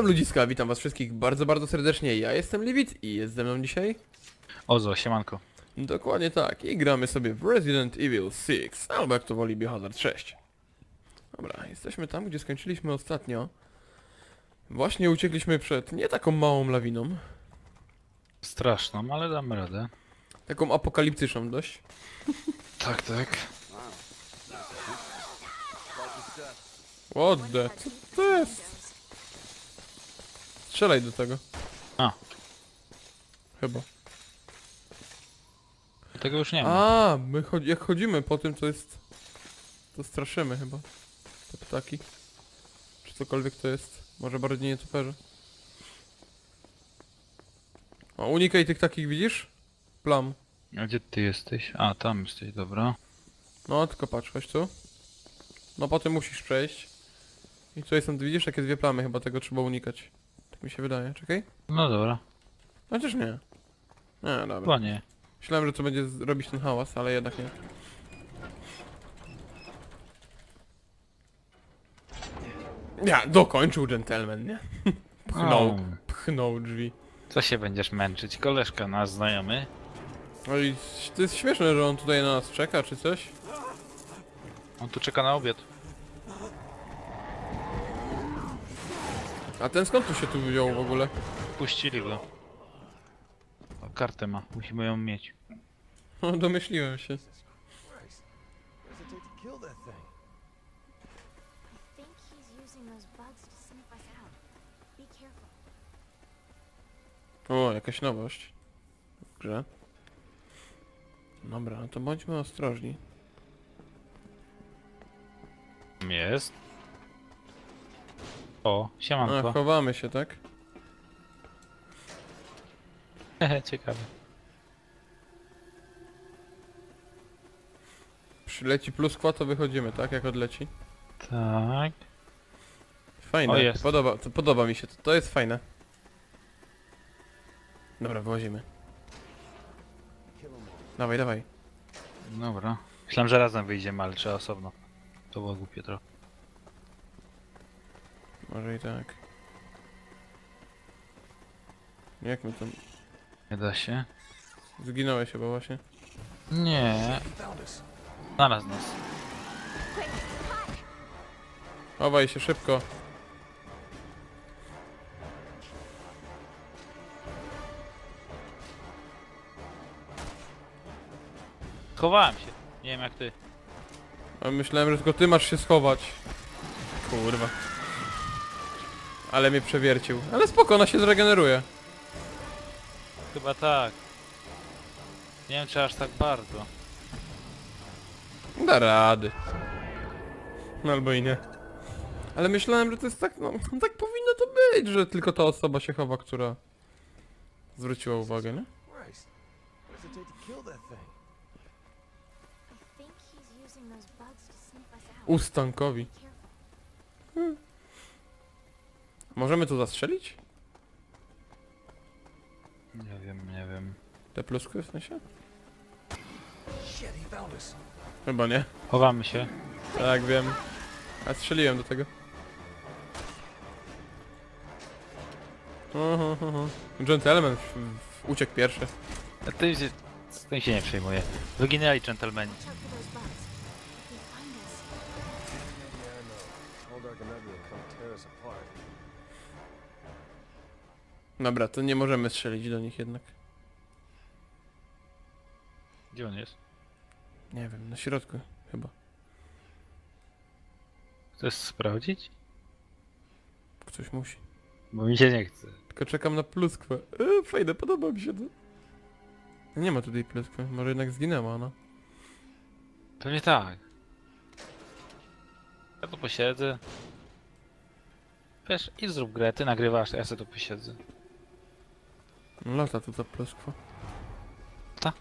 Czołem ludziska, witam was wszystkich bardzo, bardzo serdecznie. Ja jestem Liwit i jest ze mną dzisiaj... Ozo, siemanko. Dokładnie tak. I gramy sobie w Resident Evil 6, albo jak to woli Biohazard 6. Dobra, jesteśmy tam, gdzie skończyliśmy ostatnio. Właśnie uciekliśmy przed nie taką małą lawiną, Straszną, ale damy radę. taką apokaliptyczną dość. Tak, tak. What the... Co to jest? Strzelaj do tego. A. Chyba. Tego już nie ma. A, my chodzi jak chodzimy po tym, to jest... To straszymy chyba. Te ptaki. Czy cokolwiek to jest. Może bardziej nietoperze. O, unikaj tych takich, widzisz? Plam. A gdzie ty jesteś? A, tam jesteś, dobra. No, tylko patrz, chodź tu. No, potem musisz przejść. I tutaj są, widzisz, takie dwie plamy, chyba tego trzeba unikać. Tak mi się wydaje, czekaj. No dobra. Chociaż nie. Nie, dobra. Chyba nie. Myślałem, że to będzie robić ten hałas, ale jednak nie. Ja, dokończył gentleman, nie? Pchnął, O, pchnął drzwi. co się będziesz męczyć? Koleżka nasz znajomy. No i to jest śmieszne, że on tutaj na nas czeka, czy coś. On tu czeka na obiad. A ten skąd tu się tu wziął w ogóle? Puścili go. O, kartę ma, musimy ją mieć. No, domyśliłem się. O, jakaś nowość. W grze. Dobra, no to bądźmy ostrożni. Jest. O, A, siemanko. chowamy się, tak? Hehe, ciekawe. Przyleci pluskwa, to wychodzimy, tak? Jak odleci. Tak. Fajne, O, jest. Podoba, to podoba mi się, to, to jest fajne. Dobra, wyłazimy. Dawaj, dawaj. Dobra. Myślałem, że razem wyjdziemy, ale trzeba osobno. To było głupie trochę. Może i tak. Jak my tam... Nie da się. Zginąłeś chyba właśnie. Nie. Znalazł nas. Chowaj się szybko. Chowałem się. Nie wiem jak ty. A myślałem, że tylko ty masz się schować. Kurwa. Ale mnie przewiercił. Ale spoko, ona się zregeneruje. Chyba tak. Nie wiem czy aż tak bardzo. Da rady. No albo i nie. Ale myślałem, że to jest tak, no, tak powinno to być, że tylko ta osoba się chowa, która zwróciła uwagę, nie? Ustankowi. Careful. Możemy to zastrzelić? Nie wiem, nie wiem. Te pluskwy w sensie? Chyba nie. Chowamy się. Tak, wiem. A strzeliłem do tego. Oho, oho. Gentleman w, w, uciekł pierwszy. A Tym się, z tym się nie przejmuję. Wyginęli dżentelmeni. Dobra, to nie możemy strzelić do nich jednak. Gdzie on jest? Nie wiem, na środku chyba. Chcesz sprawdzić? Ktoś musi. Bo mi się nie chce. Tylko czekam na pluskwę. E, fajne, podoba mi się to. Nie ma tutaj pluskwy, może jednak zginęła ona. Pewnie tak. Ja tu posiedzę. Wiesz, i zrób grę, ty nagrywasz, ja sobie tu posiedzę. Lata tu ta pluskwa. Ta?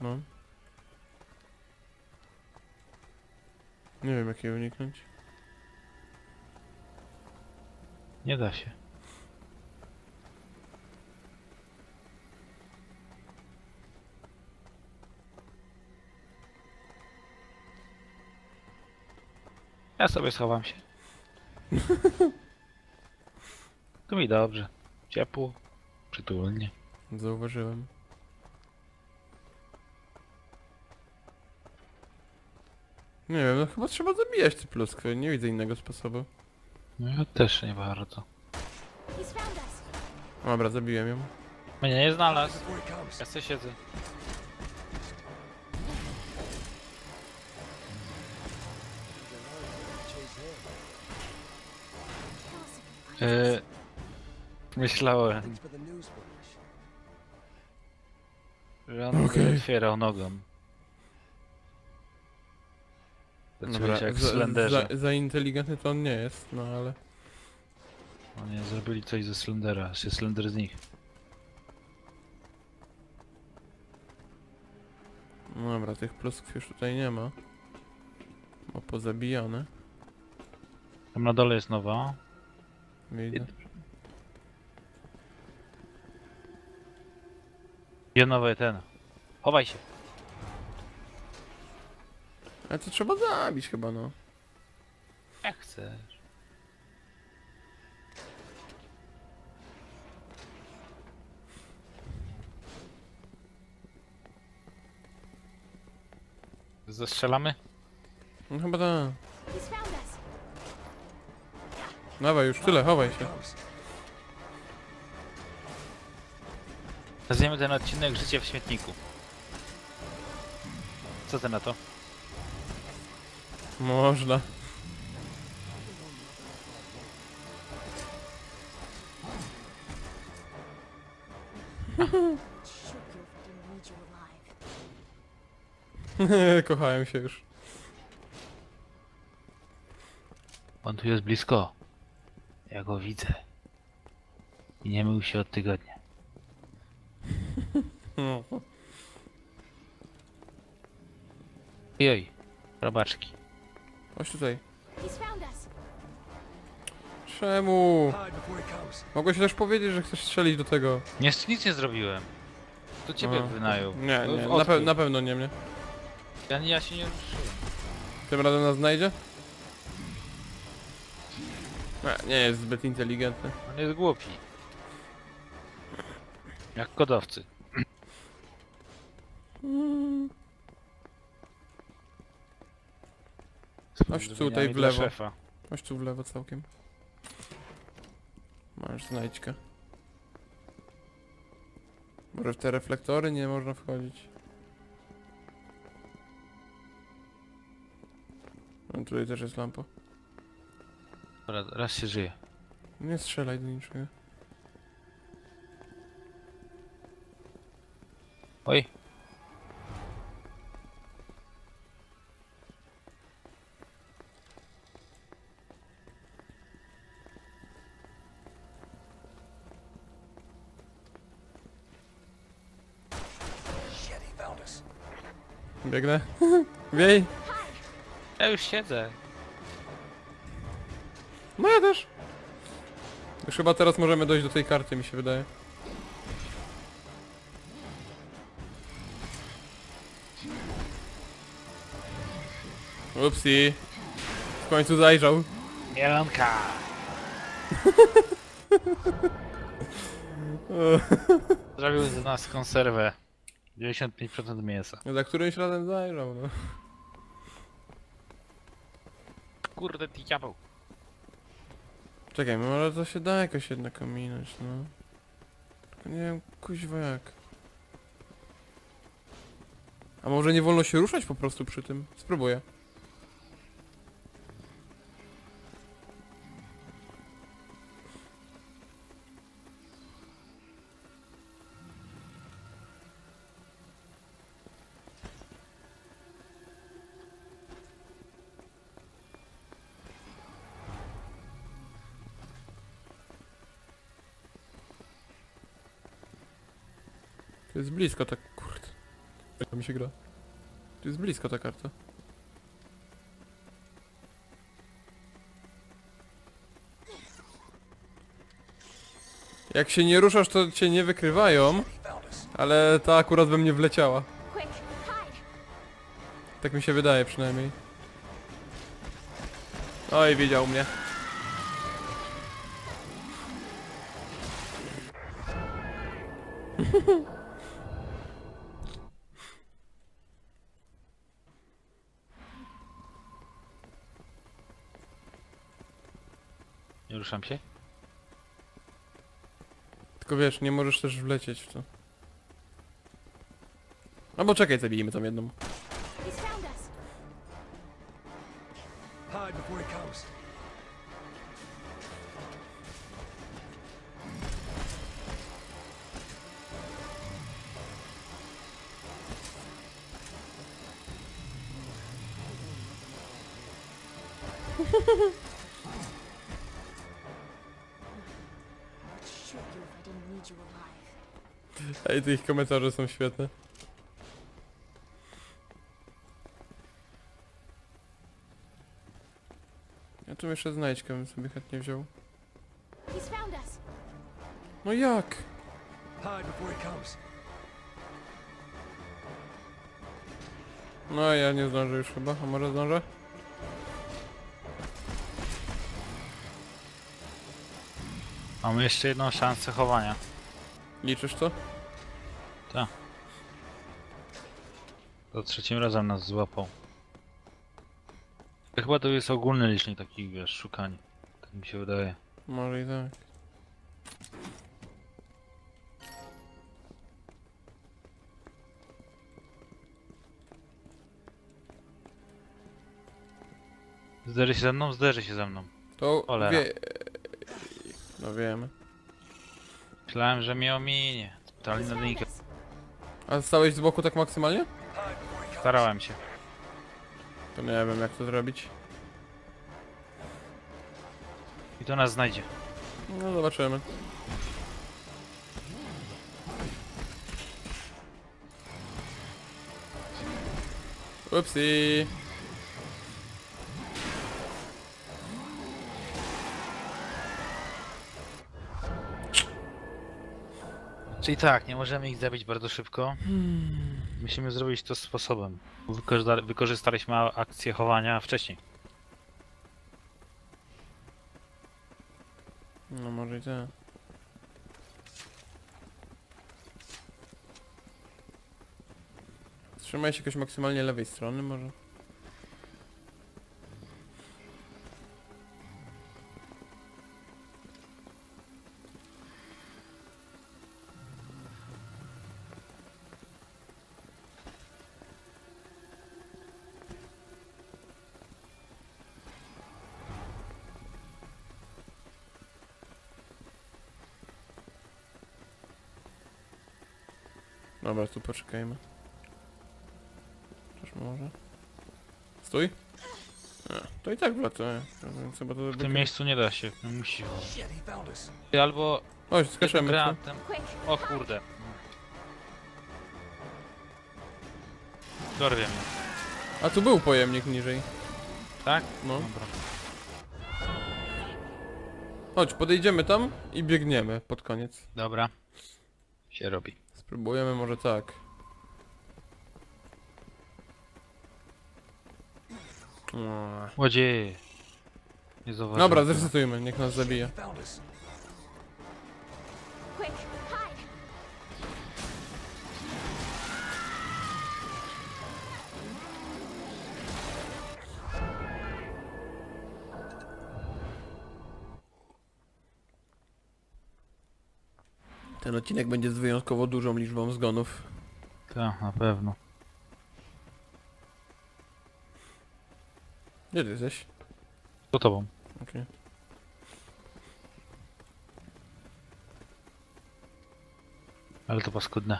No. Nie wiem jak jej uniknąć. Nie da się. Ja sobie schowam się. Tu mi dobrze. Ciepło. Przytulnie. Zauważyłem. Nie wiem, no chyba trzeba zabijać te pluskwy, nie widzę innego sposobu. No ja też nie bardzo. Dobra, zabiłem ją. Mnie nie znalazł. Ja sobie siedzę. Chase myślałem, że on Okej. otwierał nogą. Zacząłeś jak w za, Slenderze. za, za inteligentny to on nie jest, no ale... Oni zrobili coś ze Slendera, się Slender z nich. No dobra, tych pluskw już tutaj nie ma. Bo pozabijane. Tam na dole jest nowa. Widzę. Jest nowy ten. Chowaj się. Ale to trzeba zabić chyba, no. Jak chcesz. Zastrzelamy? No chyba tak. Dawaj już, tyle, chowaj się. Nazwiemy ten odcinek Życie w śmietniku. Co ty na to? Można. Kochałem się już. On tu jest blisko. Ja go widzę. I nie mył się od tygodnia. No. Jej, robaczki. Chodź tutaj. Czemu? Mogłeś też powiedzieć, że chcesz strzelić do tego. Nie, nic nie zrobiłem. To ciebie A. wynajął. Nie, No, nie, na, pe na pewno nie mnie. Ja, ja się nie ruszyłem. Tym razem nas znajdzie? Nie, nie jest zbyt inteligentny. On jest głupi. Jak kodowcy. Chodź Z tutaj w lewo. Chodź tu w lewo całkiem. Masz znajdźkę. Może w te reflektory nie można wchodzić. No tutaj też jest lampa. Dobra, raz się żyje. Nie strzelaj do niczego. Oj. Biegnę. Wiej! Ja już siedzę. No ja też. Już chyba teraz możemy dojść do tej karty, mi się wydaje. Upsi. W końcu zajrzał. Mielonka. Zrobił z nas konserwę. 95% mięsa. Za którymś razem zajrzał, no. Kurde, ty diabeł. Czekaj, może to się da jakoś jednak ominąć, no. Tylko nie wiem, kuźwa jak. A może nie wolno się ruszać po prostu przy tym? Spróbuję. Jest blisko ta... Kurde. Jak mi się gra? To jest blisko ta karta. Jak się nie ruszasz, to cię nie wykrywają, ale ta akurat we mnie wleciała. Tak mi się wydaje przynajmniej. Oj, widział mnie. ruszam się? Tylko wiesz, nie możesz też wlecieć w to. Albo czekaj, zabijmy tam jedną. He's found us. Hide before he comes. Ej, te ich komentarze są świetne. Ja tu jeszcze znajdźkę bym sobie chętnie wziął. No jak? No ja nie zdążę już chyba, a może zdążę? Mamy jeszcze jedną szansę chowania. Liczysz to? To trzecim razem nas złapał. Chyba to jest ogólny licznik takich, wiesz, szukań. Tak mi się wydaje. Może i tak. Zderzy się ze mną? Zderzy się ze mną. To Cholera. wie... No wiemy. Myślałem, że mnie ominie. Totalnie na linkę. A stałeś z boku tak maksymalnie? Starałem się. To nie wiem jak to zrobić. I to nas znajdzie. No zobaczymy. Upsi. Czyli tak, nie możemy ich zabić bardzo szybko. Musimy zrobić to sposobem. Wykorzysta wykorzystaliśmy akcję chowania wcześniej. No może i tak. Trzymaj się jakoś maksymalnie lewej strony może. Dobra, tu poczekajmy. Może. Stój. A, to i tak wlatuje. Więc chyba to W tym miejscu nie da się, musi. Found us. Albo Chodź, skaczemy. co? granatem. Quick, O kurde. Dorwie mnie. A tu był pojemnik niżej. Tak? No. Dobra. Chodź, podejdziemy tam i biegniemy pod koniec. Dobra. Się robi. Spróbujemy może tak. Łodzie. Nie zauważyłem. Dobra, zresetujmy, niech nas zabije. Quick, Ten odcinek będzie z wyjątkowo dużą liczbą zgonów. Tak, na pewno. Gdzie ty jesteś? To tobą. Okej. Ale to paskudne.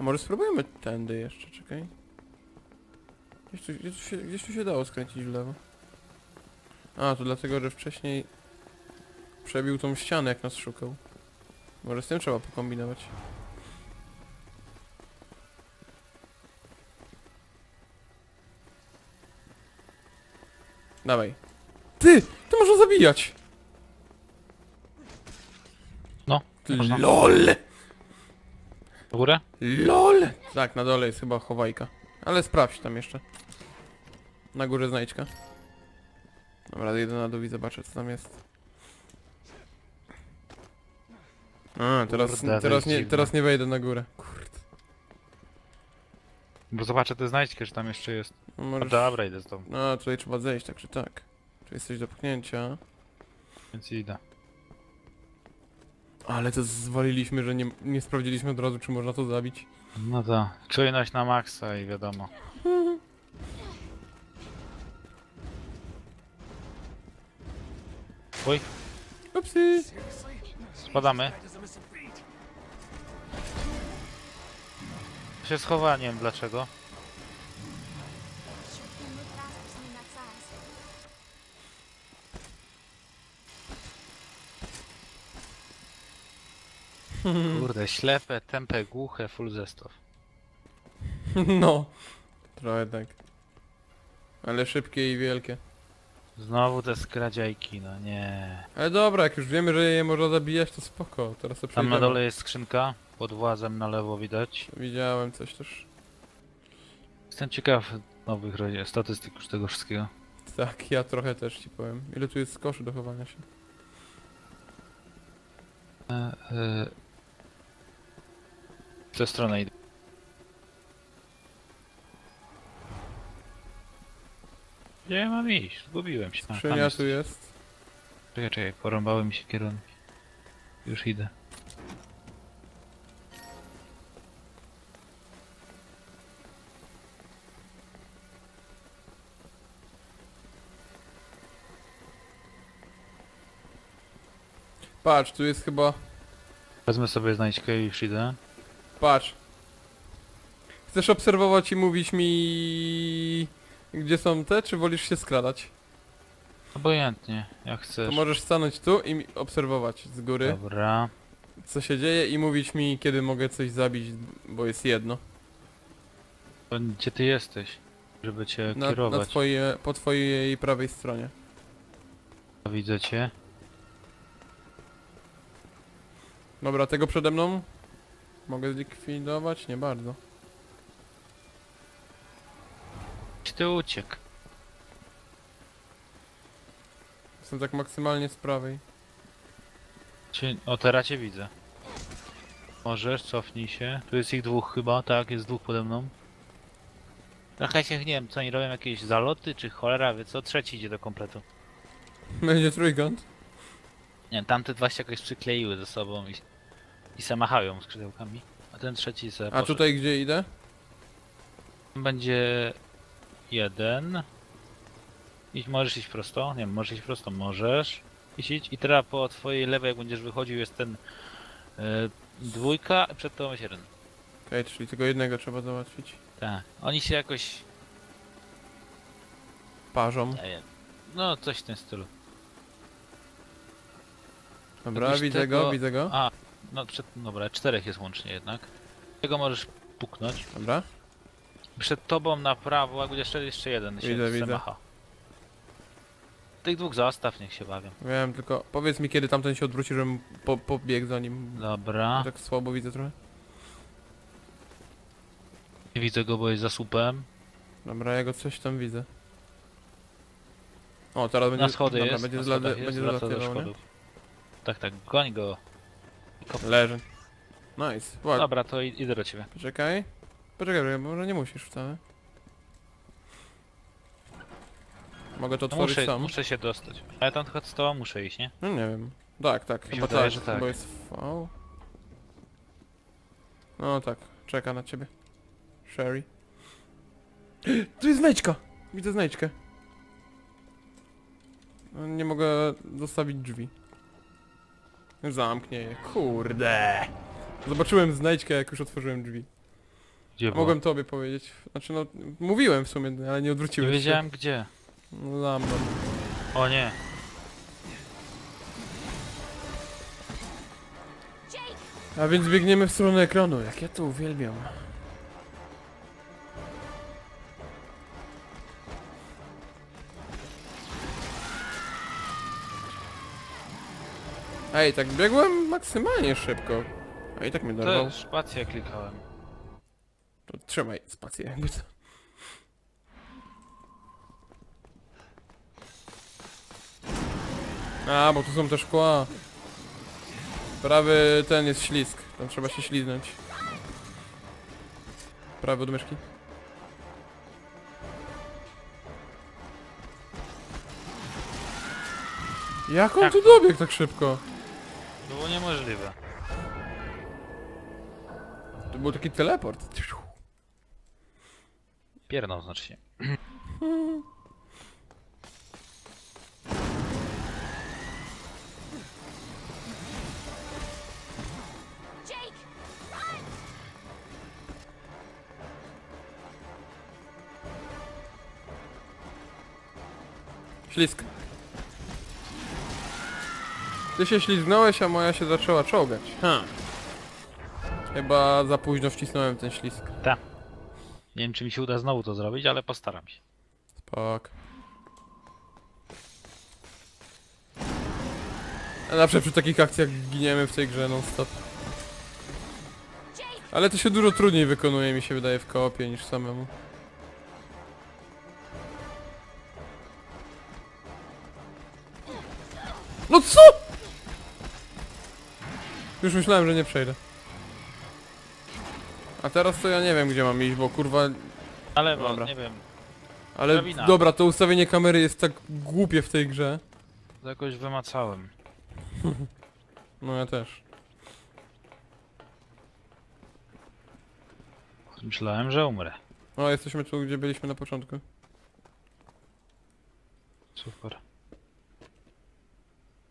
A może spróbujemy tędy jeszcze, czekaj. Gdzieś tu, gdzieś, tu się, gdzieś tu się dało skręcić w lewo. A, to dlatego, że wcześniej przebił tą ścianę, jak nas szukał. Może z tym trzeba pokombinować. Dawaj. Ty! Ty można zabijać! No, można. LOL! W górę? LOL! Tak, na dole jest chyba chowajka. Ale sprawdź tam jeszcze. Na górze znajdźka. Dobra, idę na dół i zobaczę co tam jest. A, teraz, Kurde, to teraz, jest nie, dziwne. teraz nie wejdę na górę. Kurde. Bo zobaczę te znajdźki, że tam jeszcze jest. No, No możesz... dobra, idę z tobą, No, tutaj trzeba zejść, także tak. Tu jest coś do pchnięcia. więc idę. Ale to zwaliliśmy, że nie, nie sprawdziliśmy od razu, czy można to zabić. No to, czujność na maksa i wiadomo. Oj, Upsy! spadamy. Się schowa, nie wiem dlaczego. Kurde, ślepe, tępe, głuche, full zestaw. No. Trochę tak. Ale szybkie i wielkie. Znowu te skradziajki, no nie. Ale dobra, jak już wiemy, że je można zabijać, to spoko. Teraz to Tam na dole jest skrzynka, pod włazem na lewo widać. Widziałem coś też. Jestem ciekaw nowych statystyk już tego wszystkiego. Tak, ja trochę też ci powiem. Ile tu jest koszy do chowania się? E, e, w tę stronę idę. Gdzie mam iść? Zgubiłem się. A, tam Skrzynia jest. tu jest. Czekaj, czekaj, porąbały mi się kierunki. Już idę. Patrz, tu jest chyba... Wezmę sobie znajdźkę i już idę. Patrz. Chcesz obserwować i mówić mi... Gdzie są te, czy wolisz się skradać? Obojętnie, jak To chcesz. możesz stanąć tu i obserwować z góry, Dobra. co się dzieje i mówić mi, kiedy mogę coś zabić, bo jest jedno. To Gdzie ty jesteś? Żeby cię Na, na kierować. twoje, po twojej prawej stronie. Widzę cię. Dobra, tego przede mną? Mogę zlikwidować? Nie bardzo. Gdzie ty uciekł? Jestem tak maksymalnie z prawej. O, teraz cię widzę. Możesz, cofnij się. Tu jest ich dwóch chyba, tak, jest dwóch pode mną. Trochę się, nie wiem, co oni robią, jakieś zaloty, czy cholera, wie co? Trzeci idzie do kompletu. Będzie trójkąt. Nie tamte dwa się jakoś przykleiły ze sobą i, i se machają skrzydełkami. A ten trzeci se A poszedł. tutaj gdzie idę? Będzie jeden. Idź, możesz iść prosto? Nie wiem, możesz iść prosto, możesz. Idź, idź. I teraz po twojej lewej, jak będziesz wychodził, jest ten e, dwójka, a przed tobą jest jeden. Okej, czyli tylko jednego trzeba załatwić. Tak. Oni się jakoś, Parzą. nie wiem, no coś w tym stylu. Dobra, widzę tego- go, widzę go. A, no przed, dobra, czterech jest łącznie jednak. Tego możesz puknąć. Dobra. Przed tobą na prawo, będziesz szedł, jeszcze jeden się Widzę, widzę. Tych dwóch zostaw, niech się bawią. Wiem, tylko powiedz mi kiedy tamten się odwróci, żebym po, pobiegł za nim. Dobra. Tak słabo widzę trochę. Nie widzę go, bo jest za słupem. Dobra, ja go coś tam widzę. O, teraz będzie... Na schody dobra, jest, będzie na schodach jest, będzie wraca do schodów. Tak, tak, goń go. Leży. Nice. Ładnie. Dobra, to idę do ciebie. Poczekaj. Poczekaj, bo może nie musisz wcale. Mogę to No otworzyć muszę, sam. muszę się dostać. Ale tam tylko z tobą muszę iść, nie? No nie wiem. Tak, tak, Mi się chyba wydaje, tak, że tak. bo jest V. No tak, czeka na ciebie. Sherry. Tu jest znajdźka! Widzę znajdźkę. No, nie mogę zostawić drzwi. Zamknę je. Kurde! Zobaczyłem znajdźkę, jak już otworzyłem drzwi. Gdzie A było? mogłem tobie powiedzieć. Znaczy no, mówiłem w sumie, ale nie Nie odwróciłeś się. wiedziałem gdzie. No Lambert. O nie. A więc biegniemy w stronę ekranu, jak ja to uwielbiam. Ej, tak biegłem maksymalnie szybko. A i tak mnie dorwał. To spację klikałem. To trzymaj spację jakby co. A, bo tu są te szkła. Prawy ten jest ślisk. Tam trzeba się śliznąć. Prawy od myszki. Jak on tu dobiegł tak szybko? To było niemożliwe. To był taki teleport. Piernął znaczy się. Jake! Ślisk. Ty się ślizgnąłeś, a moja się zaczęła czołgać. Ha. Chyba za późno wcisnąłem ten ślisk. Ta. Nie wiem czy mi się uda znowu to zrobić, ale postaram się. Spok. A zawsze przy takich akcjach giniemy w tej grze non stop. Ale to się dużo trudniej wykonuje mi się wydaje w koopie niż samemu. Już myślałem, że nie przejdę. A teraz to ja nie wiem gdzie mam iść, bo kurwa... Ale Dobra. nie wiem, Ale Drabina. dobra, to ustawienie kamery jest tak głupie w tej grze. jakoś wymacałem. No ja też. Myślałem, że umrę. O, jesteśmy tu, gdzie byliśmy na początku. Super.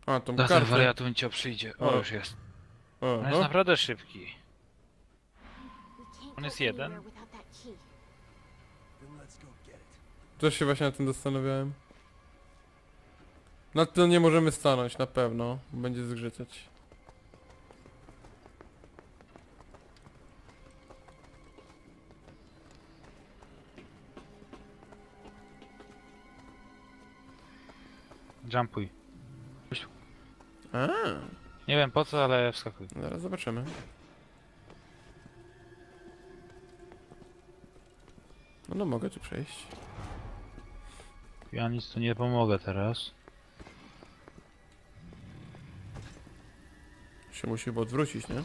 A, tą Laser kartę. wariatu mi cię przyjdzie. O, O. już jest. On jest o. naprawdę szybki. On jest jeden. Też się właśnie na tym zastanawiałem. Nad tym nie możemy stanąć, na pewno. Będzie zgrzytać. Jumpuj. A, Nie wiem po co, ale wskakuj. zaraz zobaczymy. No, no mogę tu przejść. Ja nic tu nie pomogę teraz. Się musi chyba odwrócić, nie?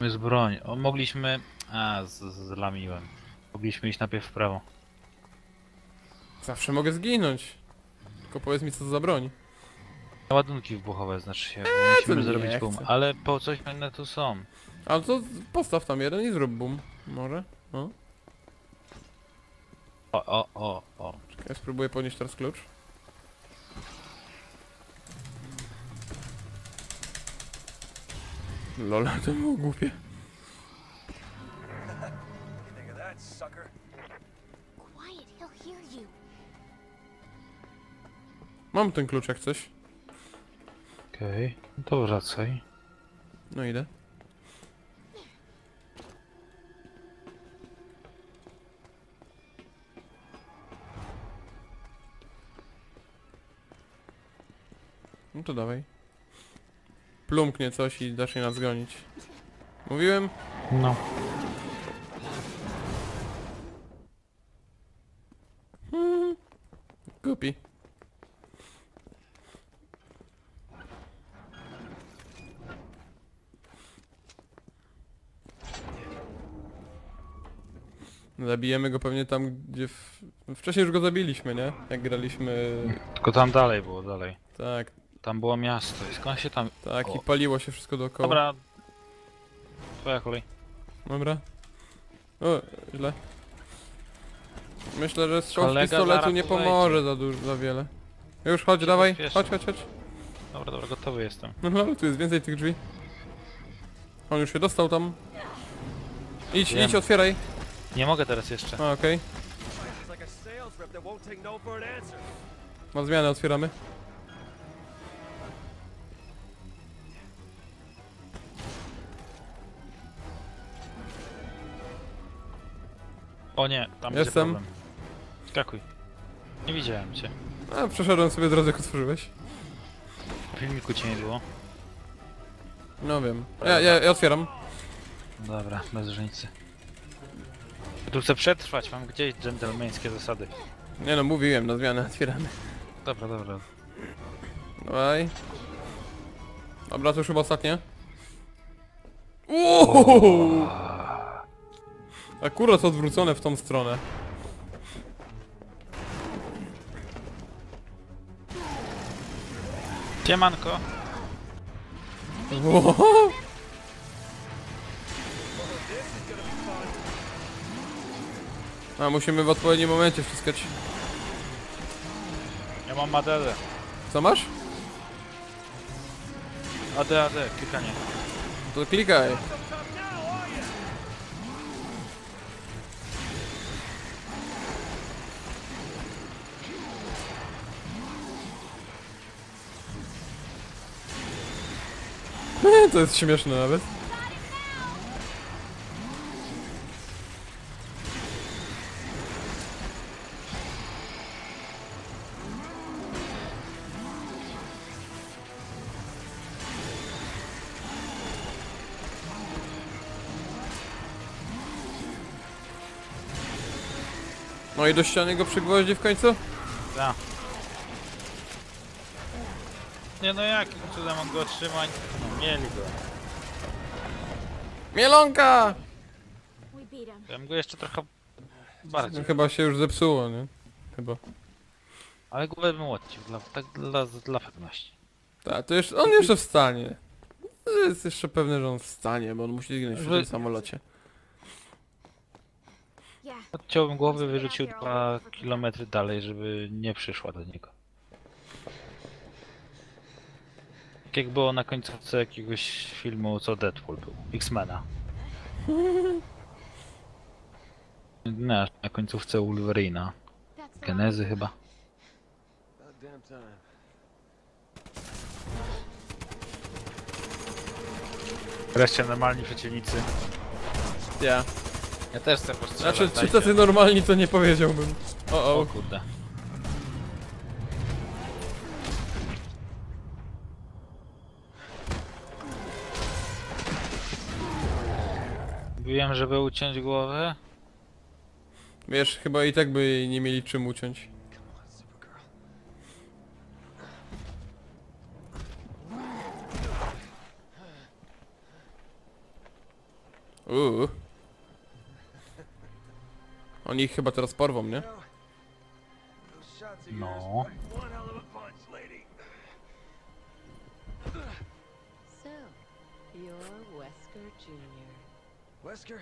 My z broń. O, mogliśmy... A, z- zlamiłem. Mogliśmy iść najpierw w prawo. Zawsze mogę zginąć. Tylko powiedz mi co to za broń. Ładunki wybuchowe znaczy się. Eee, Musimy zrobić boom. chcę. Ale po coś inne tu są. Ale to postaw tam jeden i zrób boom. Może? No. O, o, o, o. Czekaj, ja spróbuję podnieść teraz klucz. Lol, to było głupie. Mam ten klucz jak coś. Okej. No to wracaj. No idę. No to dawaj. Plumknie coś i zacznie nas gonić. Mówiłem? No. Głupi. Zabijemy go pewnie tam, gdzie... W... Wcześniej już go zabiliśmy, nie? Jak graliśmy... Tylko tam dalej było, dalej. Tak, Tam było miasto. I skąd się tam... tak i O. paliło się wszystko dookoła. Dobra. Twoja kolej. Dobra. O, źle. Myślę, że strzał z pistoletu nie pomoże za dużo, za wiele. Już chodź, dawaj, chodź, chodź, chodź. Dobra, dobra, gotowy jestem. No, no, tu jest więcej tych drzwi. On już się dostał tam. Idź, Wiem. idź, otwieraj. Nie mogę teraz jeszcze. A, okej. It's like a sales rep that won't take for an answer. Na zmianę otwieramy. O nie, tam Jestem. problem. Skakuj. Nie widziałem cię. A, przeszedłem sobie drodze, jak otworzyłeś. W filmiku cię nie było. No wiem. Ja, ja, ja otwieram. Dobra, bez różnicy. Tu chcę przetrwać, mam gdzieś dżentelmeńskie zasady. Nie no, mówiłem, na zmianę otwieramy. Dobra, dobra. Dawaj. Dobra, to już chyba ostatnie. Uuu! Akurat odwrócone w tą stronę. Siemanko. Wow. A musimy w odpowiednim momencie wciskać. Ja mam ADD. Co masz? AD, AD, klikanie. To klikaj. To jest śmieszne nawet. No i do ściany go przygwoździ w końcu? Da. Nie no jakim cudem on go otrzymać? No, mieli go. Mielonka! Ja bym go jeszcze trochę bardziej. No, chyba się już zepsuło, nie? Chyba. Ale głowę bym odcił, dla, tak dla, dla pewności. Tak, to jeszcze, on jeszcze wstanie. To jest jeszcze pewne, że on wstanie, bo on musi zginąć w tym samolocie. Yeah. Odciąłbym głowy, wyrzucił dwa kilometry dalej, żeby nie przyszła do niego. Tak jak było na końcówce jakiegoś filmu, co Deadpool był. X-Mena. Na, na końcówce Wolverina. Genezy chyba. Wreszcie normalni przeciwnicy. Ja. Ja też chcę postrzelać. Znaczy, czy dajcie. tacy normalni, to nie powiedziałbym. O, O o. kurde. Mówiłem, żeby uciąć głowę. Wiesz, chyba i tak by jej nie mieli czym uciąć. Uuu. Oni ich chyba teraz porwą, nie? Those shots of yours No. pack hell of a punch, lady. So, you're Wesker Jr. Wesker?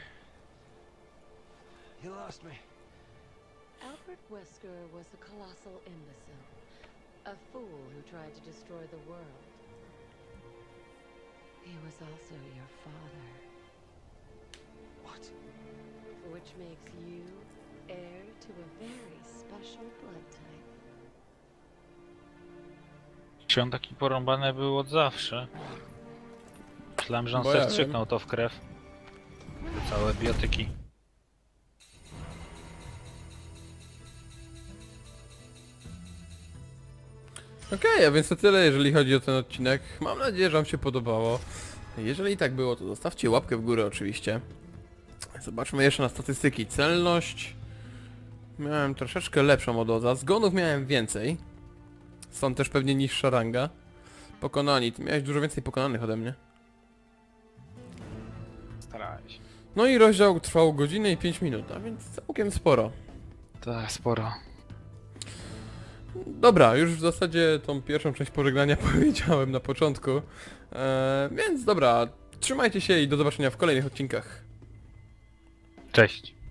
You lost me. Albert Wesker was a colossal imbecile. A fool who tried to destroy the world. He was also your father, What? which makes you heir to a very special blood type. Czy on taki porąbany był od zawsze? Myślałem, że on Bo sobie ja wstrzyknął to w krew. Całe biotyki. Okej, a więc to tyle, jeżeli chodzi o ten odcinek. Mam nadzieję, że wam się podobało. Jeżeli tak było, to zostawcie łapkę w górę oczywiście. Zobaczmy jeszcze na statystyki. Celność. Miałem troszeczkę lepszą od Oza. Zgonów miałem więcej. Stąd też pewnie niższa ranga. Pokonani. Ty miałeś dużo więcej pokonanych ode mnie. Starałem się. No i rozdział trwał godzinę i 5 minut, a więc całkiem sporo. Tak, sporo. Dobra, już w zasadzie tą pierwszą część pożegnania powiedziałem na początku. Eee, więc dobra, trzymajcie się i do zobaczenia w kolejnych odcinkach. Cześć.